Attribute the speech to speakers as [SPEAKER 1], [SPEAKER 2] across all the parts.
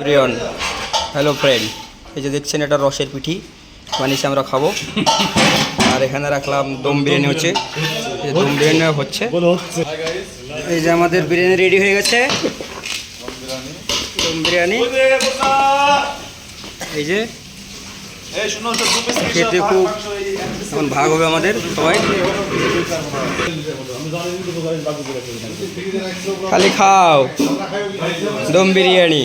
[SPEAKER 1] Everyone hello friend এই যে দেখছেন এটা রসের পিঠি, বানিয়েছি আমরা খাব। আর এখানে রাখলাম দম বিরিয়ানি হচ্ছে। দম বিরিয়ানি হচ্ছে। এই যে আমাদের বিরিয়ানি রেডি হয়ে গেছে। দম বিরিয়ানি। এই যে খেতে খুব এখন ভাগ হবে আমাদের সবাই। খালি খাও। দম বিরিয়ানি।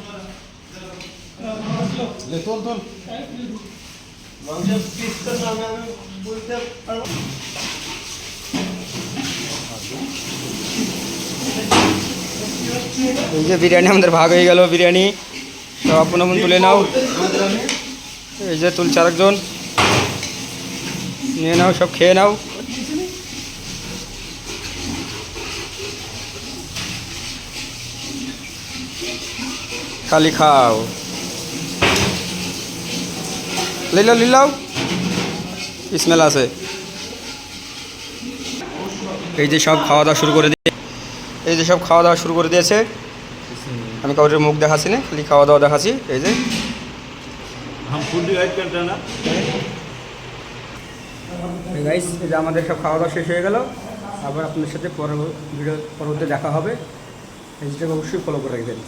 [SPEAKER 2] দু পিস দু পিস দু পিস দু পিস নাই পুষবে না বার লে খাও
[SPEAKER 3] লে তোল তোল
[SPEAKER 1] এই যে বিরিয়ানি আমাদের ভাগ হয়ে গেল বিরিয়ানি সব আপন আপন তুলে নাও এই যে তুলছে আরেকজন নিয়ে নাও সব খেয়ে নাও খালি খাও লিলাও লিলাও স্মেল আছে এই যে সব খাওয়া দাওয়া শুরু করে দিয়ে এই যে সব খাওয়া দাওয়া শুরু করে দিয়েছে। আমি কাউরের মুখ দেখাচ্ছি না খালি খাওয়া দাওয়া দেখাচ্ছি। এই যে। গাইস এটা আমাদের সব খাওয়া দাওয়া শেষ হয়ে গেল। আবার আপনাদের সাথে পরবর্তী ভিডিও পরবর্তী দেখা হবে। এই অবশ্যই ফলো করে রাখবেন।